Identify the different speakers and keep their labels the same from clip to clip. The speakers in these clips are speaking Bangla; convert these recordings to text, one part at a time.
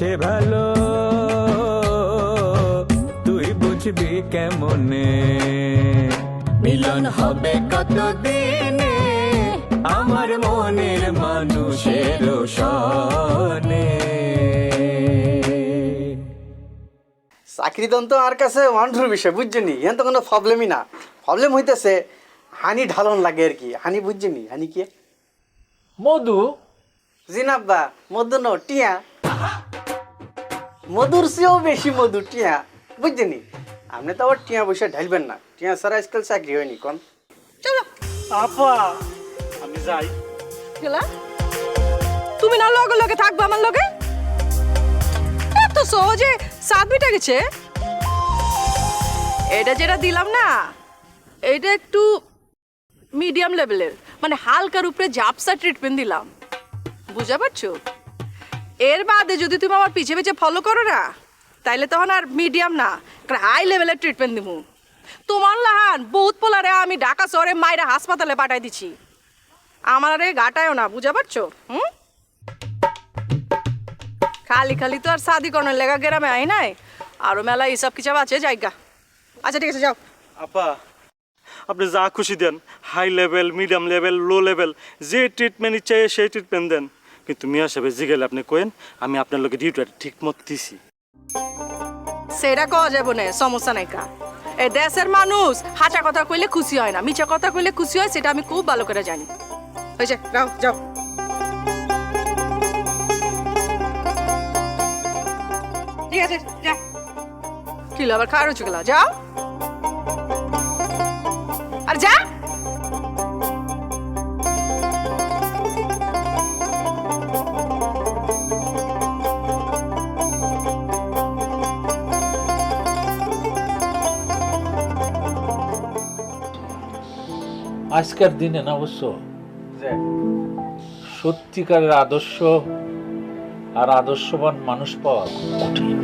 Speaker 1: সে ভালো। তুই বুঝবি কেমনে? মিলন হবে কতদিনে? আমার মনের মানুষের সনে
Speaker 2: চাকরি দন তো আর কাছে ওয়ান্ডার বিষয় বুঝছেনি এন তো কোনো প্রবলেমই না। প্রবলেম হইতেছে হানি ঢালন লাগে আর কি। হানি বুঝছেনি হানি কি?
Speaker 3: মধু?
Speaker 2: জিনাব্বা মধু ন টিয়া। মধুর চেয়েও বেশি মধু টিয়া বুঝছেনি? আপনি তো আবার টিয়া বসে ঢালবেন না। টিয়া সারা আজকাল চাকরি হয়নি কোন।
Speaker 3: আপা আমি যাই।
Speaker 4: গেলা? তুমি না লগে লগে থাকবে আমার লগে? এত সহজে সাত মিটা গেছে। এটা যেটা দিলাম না এটা একটু মিডিয়াম লেভেলের মানে হালকার উপরে ঝাপসা ট্রিটমেন্ট দিলাম। বুঝা পারছ? এর বাদে যদি তুমি আমার পিছে পিছে ফলো করো না, তাইলে তখন আর মিডিয়াম না। হাই লেভেলের ট্রিটমেন্ট দিব তোমার লাহান, বহুত পোলারে আমি ঢাকা শহরে মায়েরা হাসপাতালে পাঠাই দিছি। আমার আরে গাটায়ও না, বুঝা পারছ? হুম? খালি খালি তো আর শাদি করার লেগা গেরামে আই নাই। আরও মেলা এইসব কিছু আছে, জায়গা। আচ্ছা ঠিক আছে, যাও।
Speaker 3: আপা, আপনি যা খুশি দেন। High level medium level low level যে ট্রিটমেন্ট ইচ্ছা সেই ট্রিটমেন্ট দেন। কিন্তু মিয়া সাহেব জিগেলে আপনি কোয়েন আমি আপনার লোকে ডিউটি ঠিক মতো দিছি।
Speaker 4: সেটা কওয়া যাব না, সমস্যা নাই কা। এ দেশের মানুষ হাঁচা কথা কইলে খুশি হয় না, মিছা কথা কইলে খুশি হয়, সেটা আমি খুব ভালো করে জানি। হয়েছে যাও যাও। ঠিক আছে, যা। কি আবার খাওয়ার গেলা? যাও। আর যা।
Speaker 5: আজকের দিনে না অবশ্য? সত্যিকারের আদর্শ আর আদর্শবান মানুষ পাওয়া কঠিন।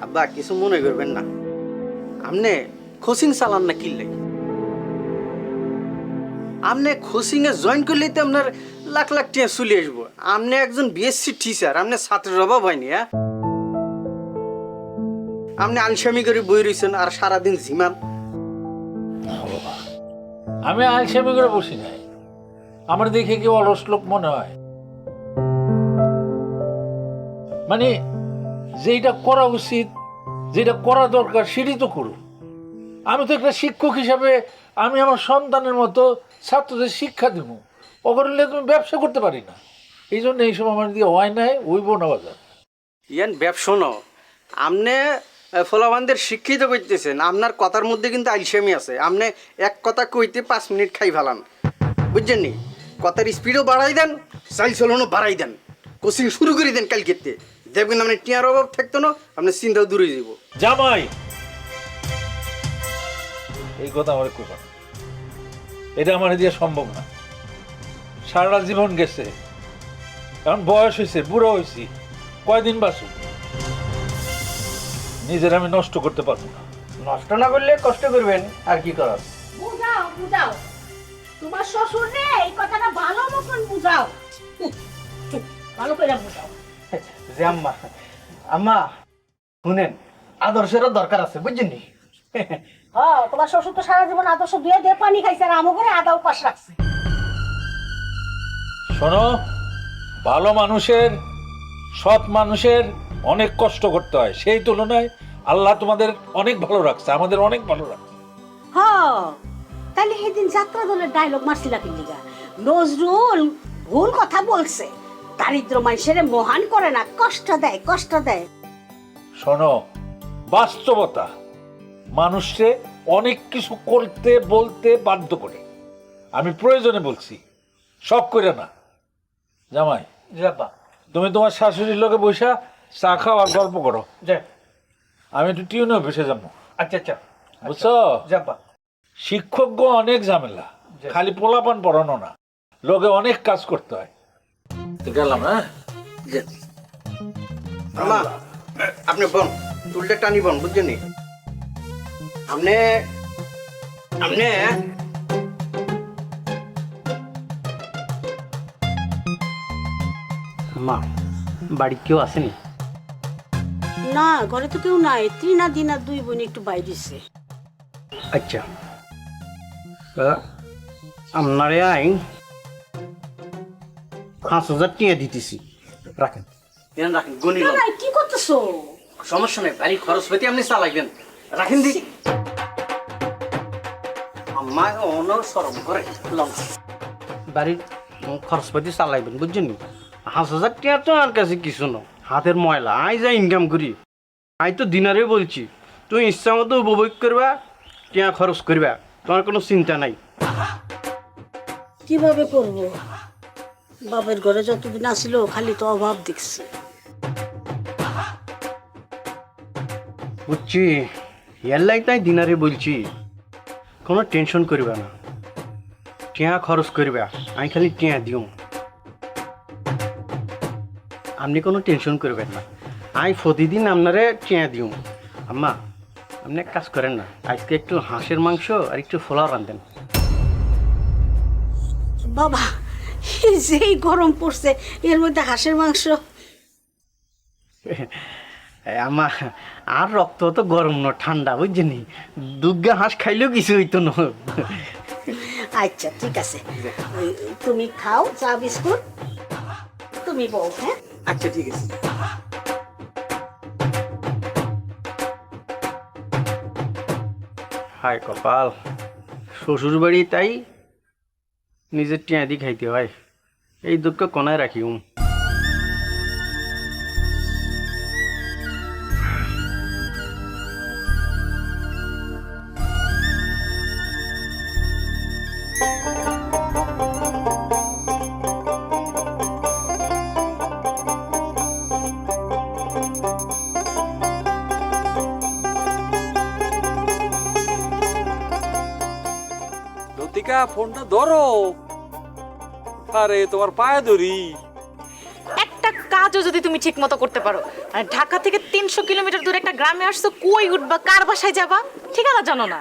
Speaker 2: আব্বা কিছু মনে করবেন না। আপনি কোচিং চালান না কিনলে? আপনি কোচিং এ জয়েন করলেই তো আপনার লাখ লাখ টিয়া চলে আসব। আপনি একজন বিএসসি টিচার আপনি ছাত্রের অভাব হয়নি হ্যাঁ? আপনি আলসামি করে বই রয়েছেন আর সারাদিন ঝিমান
Speaker 5: আমি আলসামি করে বসি নাই। আমার দেখে কি অলস লোক মনে হয়। মানে যেটা করা উচিত যেটা করা দরকার সেটাই তো করুন আমি তো একটা শিক্ষক হিসাবে আমি আমার সন্তানের মতো ছাত্রদের শিক্ষা দেব। অগরলে তুমি ব্যবসা করতে পারি না। এই জন্য এইসব আমার দিয়ে হয় নাই, ওই না বাজার।
Speaker 2: ইয়ান ব্যবসনো আপনি ফলাবানদের শিক্ষিত করতেছেন। আপনার কথার মধ্যে কিন্তু আলসামি আছে। আপনি এক কথা কইতে পাঁচ মিনিট খাই ফেলান। বুঝছেন নি? কথার স্পিডও বাড়াই দেন চাল চলনও বাড়াই দেন। কোচিং শুরু করে দেন কালকেতে দেখবেন আপনি টিয়ার অভাব থাকতো না আপনার চিন্তাও দূরে যাব।
Speaker 5: জামাই! এই কথা আমার না। এটা আমার দিয়ে সম্ভব না। সারা জীবন গেছে। এখন বয়স হয়েছে বুড়ো হয়েছি কয়দিন বাঁচুক নিজের আমি নষ্ট করতে পারব না।
Speaker 2: নষ্ট না করলে কষ্ট করবেন আর কি করার?
Speaker 6: বুঝাও বুঝাও। তোমার শ্বশুর রে এই কথাটা ভালো মতন বুঝাও। ভালো করে বুঝাও।
Speaker 2: যে আম্মা আম্মা শুনেন আদর্শেরও দরকার আছে বুঝছেন নি?
Speaker 6: হ্যাঁ তোমার শ্বশুর তো সারা জীবন আদর্শ দুয়ে দিয়ে পানি খাইছে আর আমো করে আদা উপাস রাখছে।
Speaker 5: শোনো ভালো মানুষের সৎ মানুষের অনেক কষ্ট করতে হয়। সেই তুলনায় আল্লাহ তোমাদের অনেক ভালো রাখছে আমাদের অনেক ভালো রাখছে।
Speaker 6: হ তাহলে সেদিন যাত্রা দলের ডায়লগ মারছিলা কিল্লিগা নজরুল ভুল কথা বলছে। দারিদ্র মানুষের মহান করে না কষ্ট দেয় কষ্ট দেয়।
Speaker 5: শোনো বাস্তবতা মানুষকে অনেক কিছু করতে বলতে বাধ্য করে। আমি প্রয়োজনে বলছি সব করে না। জামাই
Speaker 7: যাবা।
Speaker 5: তুমি তোমার শাশুড়ির লোকে বসা চা খাও আর গল্প করো।
Speaker 7: যা।
Speaker 5: আমি একটু টিউন অফিসে যাব।
Speaker 7: আচ্ছা আচ্ছা।
Speaker 5: বুঝছ?
Speaker 7: যাবা।
Speaker 5: শিক্ষক অনেক ঝামেলা। খালি পোলাপান পড়ানো না। লোকে অনেক কাজ করতে হয়। গেলাম হ্যাঁ?
Speaker 2: আমা আপনি বন চুলটা টানি বন বুঝছেন আপনি আপনি মা বাড়ি কেউ আসেনি?
Speaker 6: না ঘরে তো কেউ নাই। ত্রিনা দিনা দুই বোন একটু বাইরেছে
Speaker 2: আচ্ছা। আপনারে আই পাঁচ হাজার টিয়া দিতেছি। রাখেন। দেন রাখেন
Speaker 6: কি করতেছো?
Speaker 2: সমস্যা নেই বাড়ি খরচ পেতে আপনি চালাইবেন। রাখেন দি। আম্মা অন সরম করে। লম বাড়ির খরচ পাতি চালাইবেন বুঝছেন নি? পাঁচ হাজার টাকা তো আর কাছে কিছু না। হাতের ময়লা আই যা ইনকাম করি। আই তো দিনারে বলছি তুই ইচ্ছা মতো উপভোগ করবা টিয়া খরচ করবা তোমার কোনো চিন্তা নাই।
Speaker 6: কীভাবে করব? বাপের ঘরে যতদিন আসিল খালি তো অভাব দেখছি।
Speaker 2: বুঝছি এর লাই তাই দিনারে বলছি কোনো টেনশন করবা না। টিয়া খরচ করবা আমি খালি টিয়া দিও আপনি কোনো টেনশন করবেন না। আমি প্রতিদিন আপনারে টিয়া দিও। আম্মা আপনি এক কাজ করেন না আজকে একটু হাঁসের মাংস আর একটু ফোলা রান্ধেন
Speaker 6: বাবা যেই গরম পড়ছে এর মধ্যে হাঁসের মাংস।
Speaker 2: এ, আমা আর রক্ত তো গরম না ঠান্ডা বুঝছেনি দুর্গা হাঁস খাইলেও কিছু হইতো না।
Speaker 6: আচ্ছা ঠিক আছে। তুমি খাও চা বিস্কুট। তুমি বউ হ্যাঁ?
Speaker 2: আচ্ছা ঠিক আছে। হায় কপাল। শ্বশুর বাড়ি তাই নিজের টিয়া দি খাইতে হয়। এই দুঃখ কোনায় রাখি
Speaker 8: ফোনটা ধরো। আরে তোমার পায়ে ধরি।
Speaker 9: একটা কাজও যদি তুমি ঠিক মতো করতে পারো। মানে ঢাকা থেকে তিনশো কিলোমিটার দূরে একটা গ্রামে আসছো কই উঠবা কার বাসায় যাবা? ঠিকানা জানো না।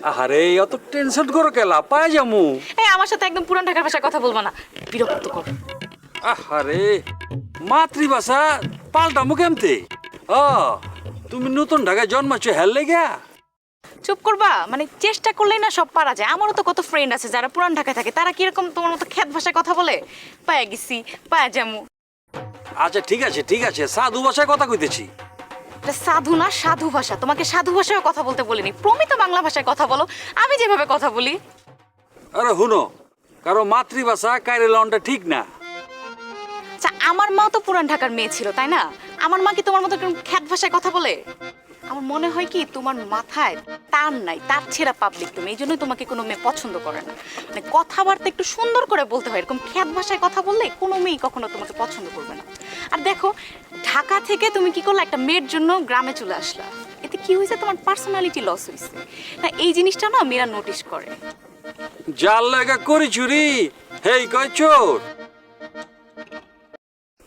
Speaker 8: আরে অত টেনশন করো কেলা পায়ে যামু।
Speaker 9: এই আমার সাথে একদম পুরান ঢাকার ভাষায় কথা বলবা না। বিরক্ত কর।
Speaker 8: আরে মাতৃভাষা পাল্টামু কেমতে? ও তুমি নতুন ঢাকায় জন্মাচ্ছ হেল লেগা
Speaker 9: চুপ করবা? মানে চেষ্টা করলেই না সব পারা যায়। আমারও তো কত ফ্রেন্ড আছে যারা পুরান ঢাকায় থাকে। তারা কীরকম তোমার মতো খ্যাত ভাষায় কথা বলে? পায়ে গেছি পায়ে যামু।
Speaker 8: আচ্ছা ঠিক আছে ঠিক আছে। সাধু ভাষায় কথা কইতেছি।
Speaker 9: এটা সাধু না সাধু ভাষা। তোমাকে সাধু ভাষায় কথা বলতে বলিনি। প্রমিত বাংলা ভাষায় কথা বলো। আমি যেভাবে কথা বলি।
Speaker 8: আরে হুনো কারও মাতৃভাষা কাইরে লনটা ঠিক না।
Speaker 9: আচ্ছা আমার মা তো পুরান ঢাকার মেয়ে ছিল তাই না? আমার মা কি তোমার মতো খ্যাত ভাষায় কথা বলে? আমার মনে হয় কি, তোমার মাথায় তার নাই, তার ছেঁড়া পাবলিক তুমি, এই জন্যই তোমাকে কোনো মেয়ে পছন্দ করে না। মানে কথাবার্তা একটু সুন্দর করে বলতে হয়, এরকম খ্যাত ভাষায় কথা বললে কোনো মেয়েই কখনো তোমাকে পছন্দ করবে না। আর দেখো, ঢাকা থেকে তুমি কি করলে, একটা মেয়ের জন্য গ্রামে চলে আসলা। এতে কি হয়েছে? তোমার পার্সোনালিটি লস হয়েছে। না এই জিনিসটা না মেয়েরা নোটিশ করে।
Speaker 8: জাল লাগা করি চুরি, হেই কয় চোর?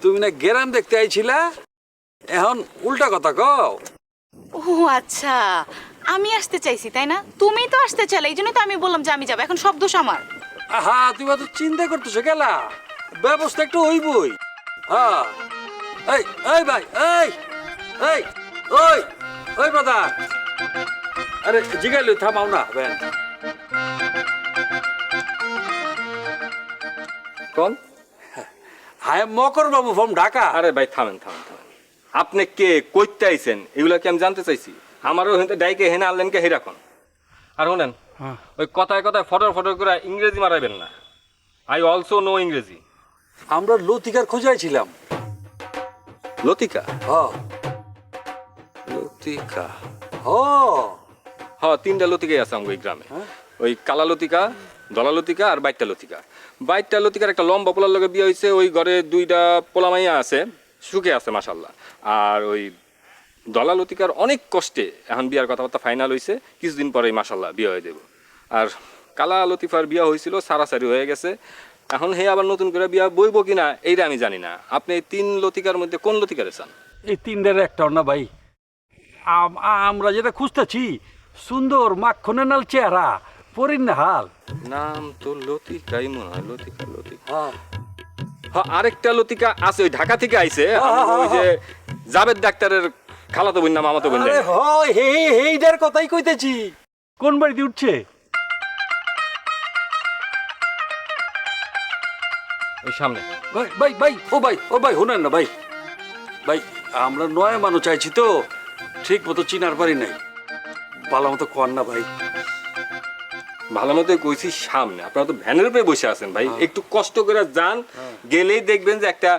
Speaker 8: তুমি না গেরাম দেখতে আইছিলা? এখন উল্টা কথা কও।
Speaker 9: ও আচ্ছা। আমি আসতে চাইছি তাই না? তুমিই তো আসতে চাইলে এই জন্যই তো আমি বললাম যে আমি যাব। এখন সব দোষ আমার।
Speaker 8: আহা তুমি তো চিন্তা করতেছো গেলা ব্যবস্থা একটু হইবই। হ্যাঁ। এই এই ভাই এই এই ওই ওই ব্রাদার আরে জিগাইলে থামাও না বেন
Speaker 10: কোন?
Speaker 8: High Makar Babu from Dhaka.
Speaker 10: আরে ভাই থামেন থামেন থামেন। আপনি কে কইতে আইছেন এগুলা কি আমি জানতে চাইছি। আমারও হেনতে ডাইকে হেনা আনলেন কে হেরাখন আর শোনেন ওই কথায় কথায় ফটো ফটো করে ইংরেজি মারাইবেন না। আই অলসো নো ইংরেজি।
Speaker 8: আমরা লতিকার খোঁজাইছিলাম
Speaker 10: লতিকা?
Speaker 8: হ
Speaker 10: লতিকা।
Speaker 8: হ
Speaker 10: হ তিনটা লতিকাই আছে ওই গ্রামে। ওই কালা লতিকা দলা লতিকা আর বাইটটা লতিকা। বাইটটা লতিকার একটা লম্বা পোলার লগে বিয়ে হয়েছে ওই ঘরে দুইটা পোলামাইয়া আছে। সুখে আছে মাসাল্লাহ আর ওই দলা লতিকার অনেক কষ্টে এখন বিয়ার কথাবার্তা ফাইনাল হয়েছে কিছুদিন পরেই মাসাল্লাহ বিয়ে হয়ে দেব আর কালা লতিফার বিয়া হয়েছিল সারাসারি হয়ে গেছে। এখন হে আবার নতুন করে বিয়া বইব কিনা এইটা আমি জানি না। আপনি এই তিন লতিকার মধ্যে কোন লতিকারে চান?
Speaker 8: এই তিনটার একটা না ভাই। আম- আমরা যেটা খুঁজতেছি সুন্দর মাখনের নাল চেহারা পরিন না হাল।
Speaker 10: নাম তো লতিকাই মনে হয় লতিকা লতিকা। হ্যাঁ। আরেকটা লতিকা আছে ওই ঢাকা থেকে আইছে। ওই যে জাবেদ ডাক্তারের খালাতো বোন না মামাতো বোন
Speaker 8: আরে হয় হে হেইটার কথাই কইতেছি। কোন বাড়িতে উঠছে?
Speaker 10: ওই সামনে।
Speaker 8: ভাই ভাই ভাই ও ভাই ও ভাই শুনেন না ভাই। ভাই আমরা নয় মানুষ চাইছি তো ঠিক মতো চিনার পারি নাই। ভালো মতো কর না ভাই।
Speaker 10: ভালো মতো কইছি সামনে। আপনারা তো ভ্যানের উপরে বসে আছেন ভাই। একটু কষ্ট করে যান গেলেই দেখবেন যে একটা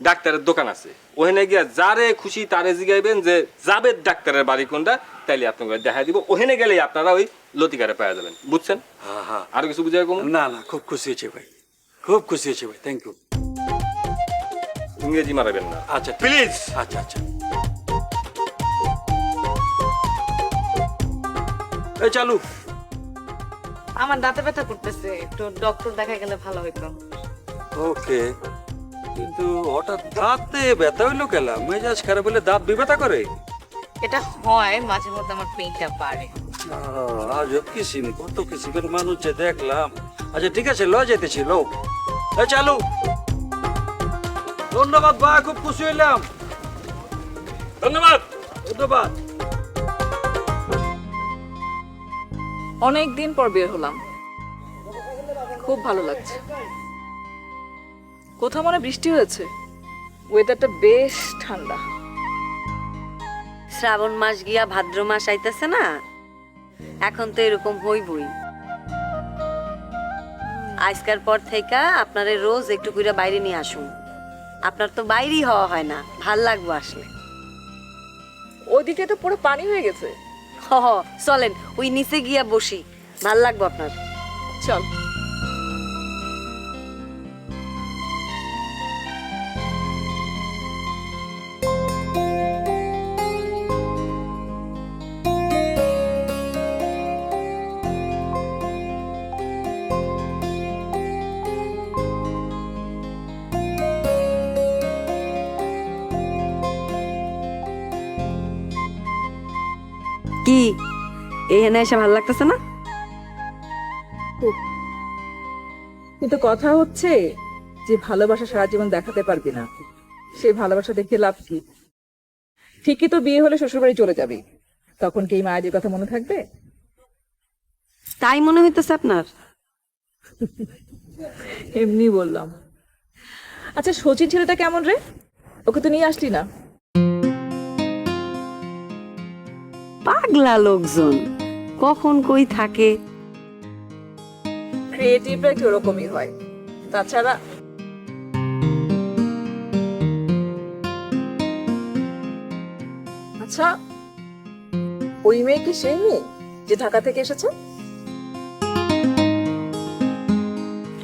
Speaker 10: ডাক্তারের দোকান আছে। ওখানে গিয়া যারে খুশি তারে জিগাইবেন যে জাবেদ ডাক্তারের বাড়ি কোনটা তাইলে আপনাকে দেখা দিব। ওখানে গেলেই আপনারা ওই লতিকারে পাওয়া যাবেন। বুঝছেন?
Speaker 8: হ্যাঁ হ্যাঁ।
Speaker 10: আর কিছু বুঝাই কম?
Speaker 8: না না খুব খুশি হয়েছে ভাই। খুব খুশি হয়েছে ভাই থ্যাংক ইউ
Speaker 10: ইংরেজি মারাবেন না।
Speaker 8: আচ্ছা
Speaker 10: প্লিজ
Speaker 8: আচ্ছা আচ্ছা। এই চালু।
Speaker 9: আমার দাঁতে ব্যথা করতেছে একটু ডক্টর দেখা গেলে ভালো হইতো।
Speaker 8: ওকে কিন্তু হঠাৎ দাঁতে ব্যথা হইল কেলা মেজাজ খারাপ হলে দাঁত বিব্যথা করে?
Speaker 9: এটা হয় মাঝে মধ্যে আমার বাড়ে।
Speaker 8: আজ কিসিম কত কিসিমের মানুষ যে দেখলাম। আচ্ছা ঠিক আছে ল যেতেছি লো চালু। ধন্যবাদ ভাই খুব খুশি হইলাম।
Speaker 10: ধন্যবাদ
Speaker 8: ধন্যবাদ।
Speaker 11: অনেক দিন পর বের হলাম। খুব ভালো লাগছে। কোথাও মনে বৃষ্টি হয়েছে? ওয়েদারটা বেশ ঠান্ডা।
Speaker 7: শ্রাবণ মাস গিয়া ভাদ্র মাস আইতেছে না? এখন তো এরকম হইবই। আজকার পর থেকে আপনারে রোজ একটু করে বাইরে নিয়ে আসুন। আপনার তো বাইরেই হওয়া হয় না ভালো লাগবো আসলে।
Speaker 11: ওইদিকে তো পুরো পানি হয়ে গেছে।
Speaker 7: হ হ, চলেন ওই নিচে গিয়া বসি। ভালো লাগবো আপনার।
Speaker 11: চল।
Speaker 7: এখানে এসে ভালো লাগতেছে না?
Speaker 11: কিন্তু কথা হচ্ছে যে ভালোবাসা সারা জীবন দেখাতে পারবি না। সেই ভালোবাসা দেখে লাভ কি? ঠিকই তো বিয়ে হলে শ্বশুরবাড়ি চলে যাবি। তখন কি এই মায়ের কথা মনে থাকবে?
Speaker 7: তাই মনে হইতেছে আপনার?
Speaker 11: এমনি বললাম। আচ্ছা সচিন ছেলেটা কেমন রে? ওকে তো নিয়ে আসলি না?
Speaker 7: পাগলা লোকজন। কখন কই থাকে।
Speaker 11: ক্রিয়েটিভরা একটু ওরকমই হয়। তাছাড়া আচ্ছা ওই মেয়ে কি সেই মেয়ে যে ঢাকা থেকে এসেছে?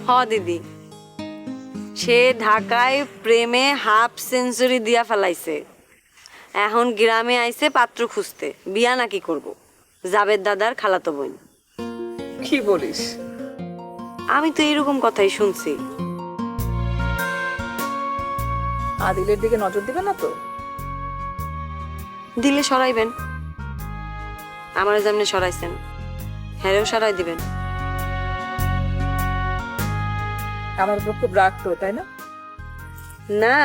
Speaker 7: হ দিদি। সে ঢাকায় প্রেমে হাফ সেঞ্চুরি দিয়া ফেলাইছে। এখন গ্রামে আইছে পাত্র খুঁজতে। বিয়া নাকি করব? জাবেদ দাদার খালাতো বোন।
Speaker 11: কি বলিস?
Speaker 7: আমি তো এরকম কথাই শুনছি।
Speaker 11: আদিলের দিকে নজর দিবে না তো?
Speaker 7: দিলে সরাইবেন। আমার যেমনি সরাইছেন হ্যারেও সরাই দিবেন।
Speaker 11: আমার উপর খুব রাগ তো তাই না?
Speaker 7: না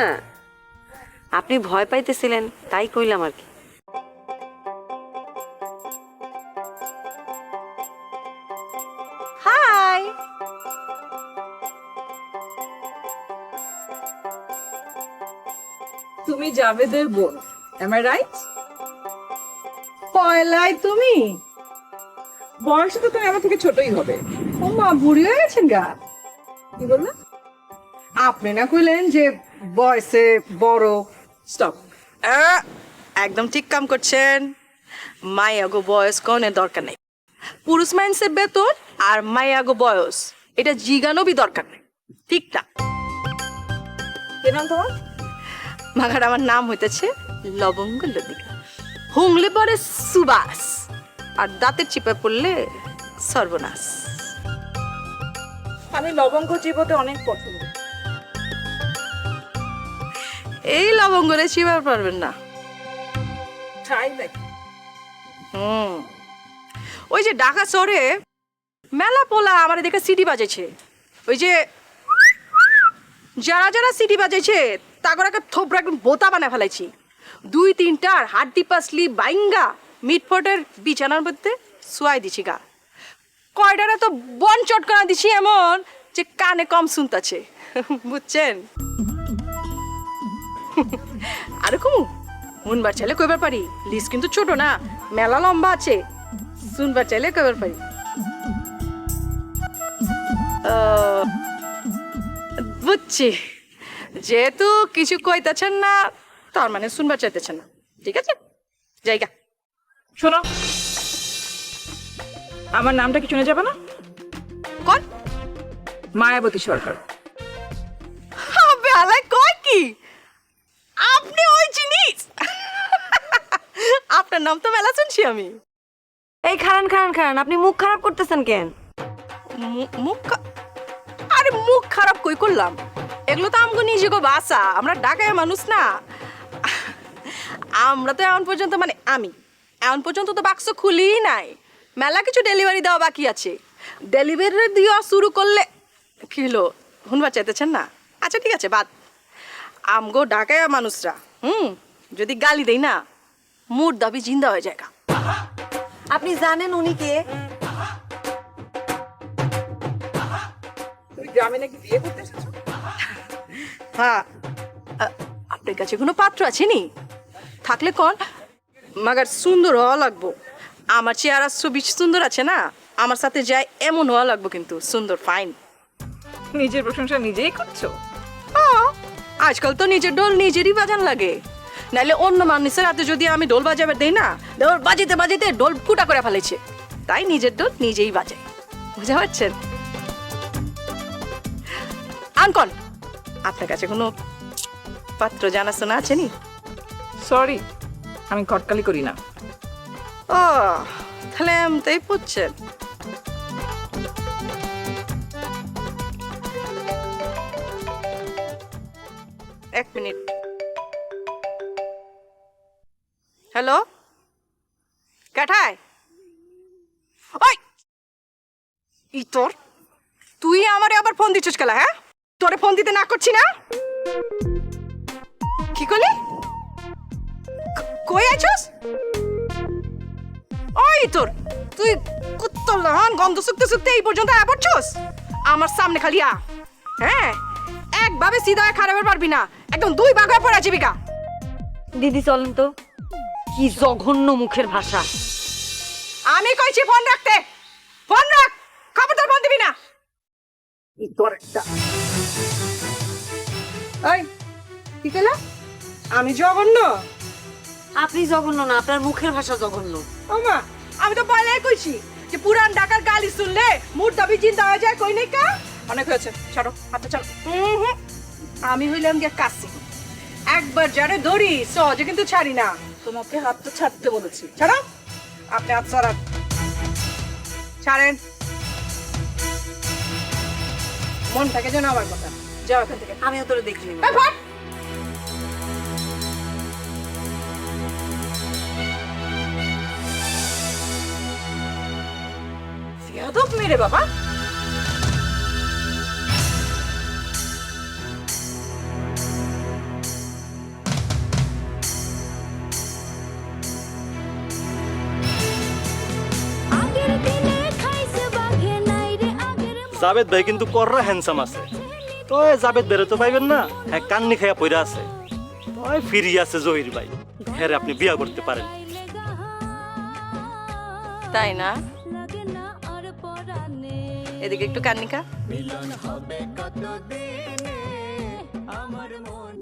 Speaker 7: আপনি ভয় পাইতেছিলেন তাই কইলাম আর কি।
Speaker 11: জাভেদের বোন এম আই রাইট পয়লায় তুমি? বয়সে তো তুমি আমার থেকে ছোটই হবে। ও মা, বুড়ি হয়ে গেছেন গা। কি বললে? আপনি না কইলেন যে বয়সে বড়। স্টপ
Speaker 4: একদম ঠিক কাম করছেন। মায়া গো বয়স কনের দরকার নেই। পুরুষ মানুষের বেতন আর মায়াগো বয়স। এটা জিগানোবই দরকার নেই। ঠিক না। তোমার মাগার আমার নাম হইতেছে লবঙ্গ লতিকা হুংলে পরে সুবাস আর দাঁতের চিপে পড়লে সর্বনাশ।
Speaker 9: আমি লবঙ্গ জীবতে অনেক পছন্দ
Speaker 4: এই লবঙ্গরে চিবার পারবেন না। হুম। ওই যে ঢাকা শহরে মেলা পোলা আমার দেখে সিটি বাজেছে ওই যে যারা যারা সিটি বাজেছে তাগরাকে থোবরা একদম বোতা বানায় ফেলাইছি। দুই তিনটার হাড্ডি পাসলি বাইঙ্গা মিটফটের বিছানার মধ্যে শুয়াই দিছি গা। কয়টারা তো বন চটকানা দিছি এমন যে কানে কম শুনতাছে। বুঝছেন? আর কমু শুনবার চাইলে কইবার পারি? লিস্ট কিন্তু ছোট না, মেলা লম্বা আছে। শুনবার চাইলে কইবার পারি। বুঝছি। যেহেতু কিছু কইতেছেন না তার মানে শুনবার চাইতেছেন না। ঠিক আছে? জায়গা
Speaker 9: শোনো। আমার নামটা কি শুনে যাবে না?
Speaker 4: কোন
Speaker 9: মায়াবতী সরকার।
Speaker 4: বেলায় কয় কি? আপনি ওই জিনিস? আপনার নাম তো মেলা শুনছি আমি।
Speaker 7: এই খারান খারান খারান আপনি মুখ খারাপ করতেছেন কেন?
Speaker 4: মুখ আরে মুখ খারাপ কই করলাম? এগুলো তো আমগো নিজেগো বাসা। আমরা ঢাকায় মানুষ না। আমরা তো এমন পর্যন্ত মানে আমি এমন পর্যন্ত তো বাক্স খুলিই নাই। মেলা কিছু ডেলিভারি দেওয়া বাকি আছে। ডেলিভারি দেওয়া শুরু করলে কি হলো? শুনবা চাইতেছেন না? আচ্ছা ঠিক আছে বাদ। আমগো ঢাকায় মানুষরা হুম যদি গালি দেই না মুর দাবি জিন্দা হয়ে যায়গা
Speaker 7: আপনি জানেন উনি কে?
Speaker 9: গ্রামে নাকি বিয়ে করতে এসেছ?
Speaker 4: হ্যাঁ আপনার কাছে কোনো পাত্র আছে নি? থাকলে কন। মাগার সুন্দর হওয়া লাগবো। আমার চেহারা ছবি সুন্দর আছে না? আমার সাথে যায় এমন হওয়া লাগবো কিন্তু সুন্দর ফাইন
Speaker 9: নিজের প্রশংসা নিজেই করছ?
Speaker 4: আজকাল তো নিজের ডোল নিজেরই বাজান লাগে। নাইলে অন্য মানুষের হাতে যদি আমি ডোল বাজাবে দেই না ডোল বাজিতে বাজিতে ডোল ফুটা করে ফেলেছে। তাই নিজের ডোল নিজেই বাজে বুঝতে পারছেন? আনকন আপনার কাছে কোনো পাত্র জানাশোনা আছে নি
Speaker 9: সরি আমি কটকালি করি না।
Speaker 4: ও তাহলে তাই পুচ্ছেন এক মিনিট। হ্যালো? কাঠায় ওই! ই তোর তুই আমারে আবার ফোন দিচ্ছিস কেলা হ্যাঁ? তোরে ফোন দিতে না করছি না? কি করলি? কই আছিস ওই তোর তুই কুত্তর লহন গন্ধ শুকতে শুকতে এই পর্যন্ত আয়া পড়ছস? আমার সামনে খালি আ। হ্যাঁ? একভাবে সিধা খারাপের পারবি না। একদম দুই ভাগ হয়ে পড়া জীবিকা
Speaker 7: দিদি চলেন তো। কি জঘন্য মুখের ভাষা।
Speaker 4: আমি কইছি ফোন রাখতে ফোন রাখ খবরদার ফোন দিবি না ই তোর একটা এই কি কইলা? আমি জঘন্য?
Speaker 7: আপনি জঘন্য না আপনার মুখের ভাষা জঘন্য।
Speaker 4: ওমা আমি তো পয়লাই কইছি যে পুরান ঢাকার গালি শুনলে মুর দাবি চিন্তা হয়ে যায় কই নাই কা? অনেক হয়েছে ছাড়ো হাতে ছাড়ো। হুম। আমি হইলাম গিয়ে কাশি। একবার যারে ধরি সহজে কিন্তু ছাড়ি না।
Speaker 9: তোমাকে হাতটা ছাড়তে বলেছি।
Speaker 4: ছাড়ো আপনি হাত ছাড়ান ছাড়েন। মন থাকে যেন আমার কথা। যাও এখান থেকে
Speaker 7: আমিও তোরে দেখে নিব
Speaker 4: এই ফট!
Speaker 9: মেরে বাবা।
Speaker 3: জাবেদ ভাই কিন্তু কররা হ্যান্ডসাম আছে। তো জাবেদ বেরো তো পাইবেন না হ্যাঁ কান্নি খাইয়া পইরা আছে। ওই ফিরি আছে জহির ভাই হ্যাঁ রে, আপনি বিয়া করতে পারেন।
Speaker 4: তাই না? এদিকে একটু কান্নিকা
Speaker 1: মিলন হবে কত দিনে আমার মন